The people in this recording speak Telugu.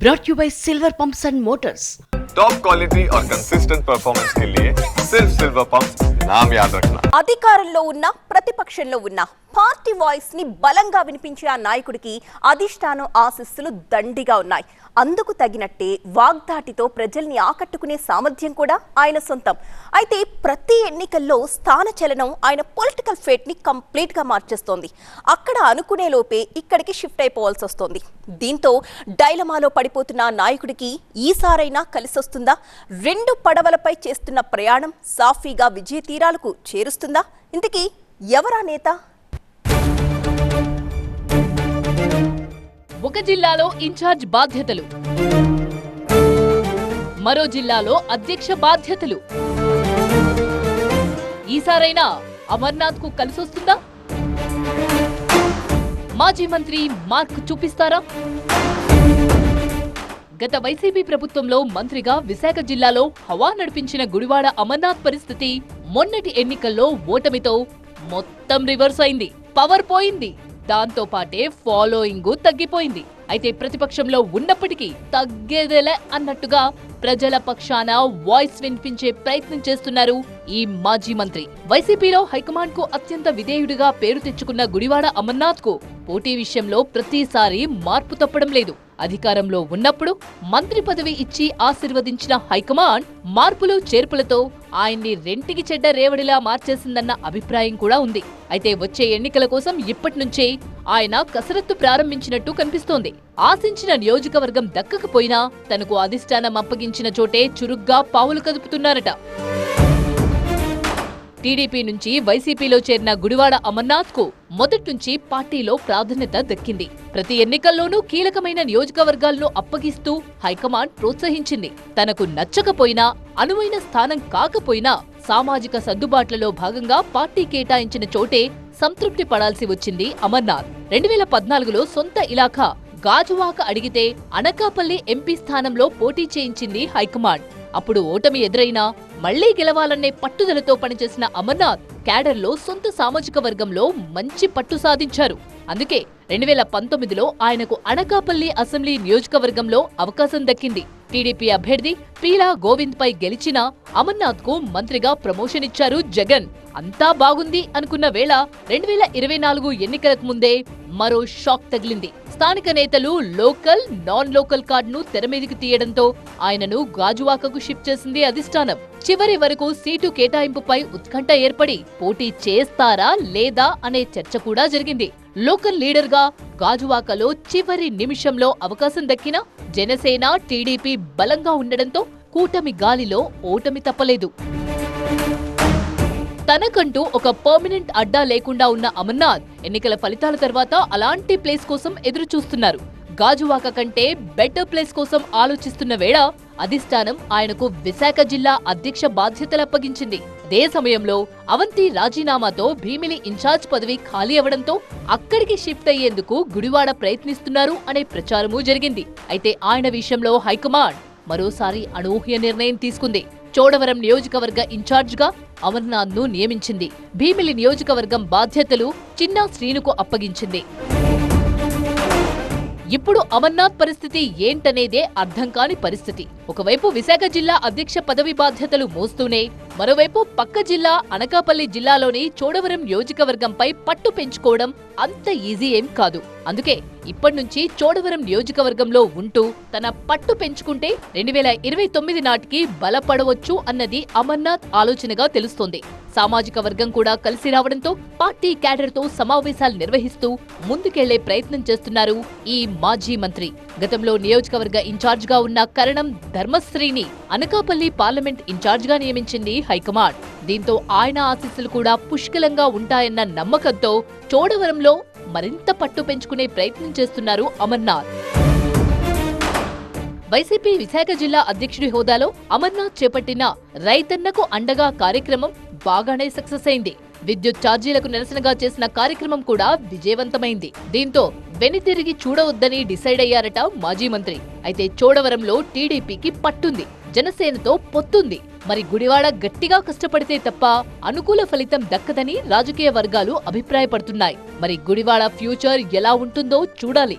brought to you by Silver Pumps and Motors. Top quality और कंसिस्टेंट परफॉर्मेंस के लिए सिर्फ सिल्वर पंप नाम याद रखना అధికారంలో ఉన్న ప్రతిపక్షంలో ఉన్న పార్టీ వాయిస్ ని బలంగా వినిపించే ఆ నాయకుడికి అధిష్టానం ఆశస్సులు దండిగా ఉన్నాయి అందుకు తగినట్టే వాగ్దాటితో ప్రజల్ని ఆకట్టుకునే సామర్థ్యం కూడా ఆయన సొంతం అయితే ప్రతి ఎన్నికల్లో స్థాన చలనం ఆయన పొలిటికల్ ఫేట్ ని కంప్లీట్ గా మార్చేస్తోంది అక్కడ అనుకునే లోపే ఇక్కడికి షిఫ్ట్ అయిపోవాల్సి వస్తోంది దీంతో డైలమాలో పడిపోతున్న ఆ నాయకుడికి ఈసారైనా వస్తుందా రెండు పడవలపై చేస్తున్న ప్రయాణం సాఫీగా విజయ తీరాలకు చేరుస్తుందా? ఇంతకీ ఎవరా నేత? ఒక జిల్లాలో ఇన్ఛార్జ్ బాధ్యతలు. మరో జిల్లాలో అధ్యక్ష బాధ్యతలు. ఈసారైనా అమర్నాథ్కు కలిసొస్తుందా? మాజీ మంత్రి మార్క్ చూపిస్తారా? గత వైసీపీ ప్రభుత్వంలో మంత్రిగా విశాఖ జిల్లాలో హవా నడిపించిన గుడివాడ అమర్నాథ్ పరిస్థితి మొన్నటి ఎన్నికల్లో ఓటమితో మొత్తం రివర్స్ అయింది. పవర్ పోయింది. దాంతో పాటే ఫాలోయింగ్ తగ్గిపోయింది. అయితే ప్రతిపక్షంలో ఉన్నప్పటికీ తగ్గేదేలే అన్నట్టుగా ప్రజల పక్షాన వాయిస్ వినిపించే ప్రయత్నం చేస్తున్నారు ఈ మాజీ మంత్రి. వైసీపీలో హైకమాండ్కు అత్యంత విధేయుడిగా పేరు తెచ్చుకున్న గుడివాడ అమర్నాథ్కు పోటీ విషయంలో ప్రతిసారి మార్పు తప్పడం లేదు. అధికారంలో ఉన్నప్పుడు మంత్రి పదవి ఇచ్చి ఆశీర్వదించిన హైకమాండ్ మార్పులు చేర్పులతో ఆయన్ని రెంటికి చెడ్డ రేవడిలా మార్చేసిందన్న అభిప్రాయం కూడా ఉంది. అయితే వచ్చే ఎన్నికల కోసం ఇప్పటి నుంచే ఆయన కసరత్తు ప్రారంభించినట్టు కనిపిస్తోంది. ఆశించిన నియోజకవర్గం దక్కకపోయినా తనకు అధిష్టానం అప్పగించిన చోటే చురుగ్గా పావులు కదుపుతున్నారట. టీడీపీ నుంచి వైసీపీలో చేరిన గుడివాడ అమర్నాథ్కు మొదట్నుంచి పార్టీలో ప్రాధాన్యత దక్కింది. ప్రతి ఎన్నికల్లోనూ కీలకమైన నియోజకవర్గాలను అప్పగిస్తూ హైకమాండ్ ప్రోత్సహించింది. తనకు నచ్చకపోయినా అనువైన స్థానం కాకపోయినా సామాజిక సర్దుబాట్లలో భాగంగా పార్టీ కేటాయించిన చోటే సంతృప్తి పడాల్సి వచ్చింది అమర్నాథ్. రెండు వేల పద్నాలుగులో సొంత ఇలాఖా గాజువాక అడిగితే అనకాపల్లి ఎంపీ స్థానంలో పోటీ చేయించింది హైకమాండ్. అప్పుడు ఓటమి ఎదురైనా మళ్ళీ గెలవాలనే పట్టుదలతో పనిచేసిన అమర్నాథ్ క్యాడర్లో సొంత సామాజిక వర్గంలో మంచి పట్టు సాధించారు. అందుకే రెండు వేల పంతొమ్మిదిలో ఆయనకు అనకాపల్లి అసెంబ్లీ నియోజకవర్గంలో అవకాశం దక్కింది. టీడీపీ అభ్యర్థి పీలా గోవింద్ పై గెలిచిన అమర్నాథ్కు మంత్రిగా ప్రమోషన్ ఇచ్చారు జగన్. అంతా బాగుంది అనుకున్న వేళ రెండు వేల ఇరవై నాలుగు ఎన్నికలకు ముందే మరో షాక్ తగిలింది. స్థానిక నేతలు లోకల్ నాన్ లోకల్ కార్డును తెరమీదికి తీయడంతో ఆయనను గాజువాకకు షిఫ్ట్ చేసింది అధిష్టానం. చివరి వరకు సీటు కేటాయింపుపై ఉత్కంఠ ఏర్పడి పోటీ చేస్తారా లేదా అనే చర్చ కూడా జరిగింది. లోకల్ లీడర్గా గాజువాకలో చివరి నిమిషంలో అవకాశం దక్కిన జనసేన టీడీపీ బలంగా ఉండడంతో కూటమి గాలిలో ఓటమి తప్పలేదు. తనకంటూ ఒక పర్మనెంట్ అడ్డా లేకుండా ఉన్న అమర్నాథ్ ఎన్నికల ఫలితాల తర్వాత అలాంటి ప్లేస్ కోసం ఎదురు చూస్తున్నారు గాజువాక కంటే బెటర్ ప్లేస్ కోసం ఆలోచిస్తున్న వేళ అధిష్టానం ఆయనకు విశాఖ జిల్లా అధ్యక్ష బాధ్యతలు అప్పగించింది. అదే సమయంలో అవంతి రాజీనామాతో భీమిలి ఇన్ఛార్జ్ పదవి ఖాళీ అవడంతో అక్కడికి షిఫ్ట్ అయ్యేందుకు గుడివాడ ప్రయత్నిస్తున్నారు అనే ప్రచారమూ జరిగింది. అయితే ఆయన విషయంలో హైకమాండ్ మరోసారి అనూహ్య నిర్ణయం తీసుకుంది. చోడవరం నియోజకవర్గ ఇన్ఛార్జ్గా అమర్నాథ్ను నియమించింది. భీమిలి నియోజకవర్గం బాధ్యతలు చిన్నా శ్రీనుకు అప్పగించింది. ఇప్పుడు అమర్నాథ్ పరిస్థితి ఏంటనేదే అర్థం కాని పరిస్థితి. ఒకవైపు విశాఖ జిల్లా అధ్యక్ష పదవి బాధ్యతలు మోస్తూనే మరోవైపు పక్క జిల్లా అనకాపల్లి జిల్లాలోని చోడవరం నియోజకవర్గంపై పట్టు పెంచుకోవడం అంత ఈజీ ఏం కాదు. అందుకే ఇప్పటినుంచి చోడవరం నియోజకవర్గంలో ఉంటూ తన పట్టు పెంచుకుంటే రెండు వేల ఇరవై తొమ్మిది నాటికి బలపడవచ్చు అన్నది అమర్నాథ్ ఆలోచనగా తెలుస్తోంది. సామాజిక వర్గం కూడా కలిసి రావడంతో పార్టీ క్యాడర్తో సమావేశాలు నిర్వహిస్తూ ముందుకెళ్ళే ప్రయత్నం చేస్తున్నారు ఈ మాజీ మంత్రి. గతంలో నియోజకవర్గ ఇన్ఛార్జ్గా ఉన్న కరణం ధర్మశ్రీని అనకాపల్లి పార్లమెంట్ ఇన్ఛార్జ్గా నియమించింది హైకమాండ్. దీంతో ఆయన ఆశీస్సులు కూడా పుష్కలంగా ఉంటాయన్న నమ్మకంతో చోడవరంలో మరింత పట్టు పెంచుకునే ప్రయత్నం చేస్తున్నారు అమర్నాథ్. వైసీపీ విశాఖ జిల్లా అధ్యక్షుడి హోదాలో అమర్నాథ్ చేపట్టిన రైతన్నకు అండగా కార్యక్రమం బాగానే సక్సెస్ అయింది. విద్యుత్ ఛార్జీలకు నిరసనగా చేసిన కార్యక్రమం కూడా విజయవంతమైంది. దీంతో వెనుతిరిగి చూడవద్దని డిసైడ్ అయ్యారట మాజీ మంత్రి. అయితే చోడవరంలో టీడీపీకి పట్టుంది. జనసేనతో పొత్తుంది. మరి గుడివాడ గట్టిగా కష్టపడితే తప్ప అనుకూల ఫలితం దక్కదని రాజకీయ వర్గాలు అభిప్రాయపడుతున్నాయి. మరి గుడివాడ ఫ్యూచర్ ఎలా ఉంటుందో చూడాలి.